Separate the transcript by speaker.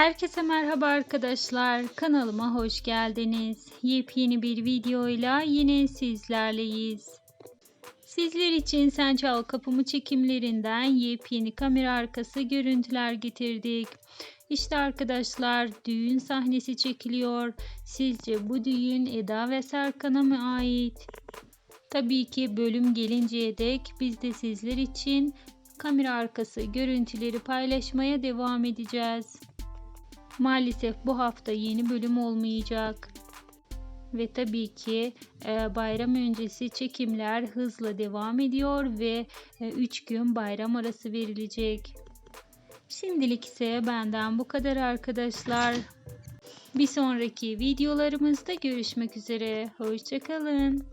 Speaker 1: Herkese merhaba arkadaşlar. Kanalıma hoş geldiniz. Yepyeni bir videoyla yine sizlerleyiz. Sizler için Sen Çal Kapımı çekimlerinden yepyeni kamera arkası görüntüler getirdik. İşte arkadaşlar düğün sahnesi çekiliyor. Sizce bu düğün Eda ve Serkan'a mı ait? Tabii ki bölüm gelinceye dek biz de sizler için kamera arkası görüntüleri paylaşmaya devam edeceğiz. Maalesef bu hafta yeni bölüm olmayacak. Ve tabii ki e, bayram öncesi çekimler hızla devam ediyor ve 3 gün bayram arası verilecek. Şimdilik ise benden bu kadar arkadaşlar. Bir sonraki videolarımızda görüşmek üzere. Hoşçakalın.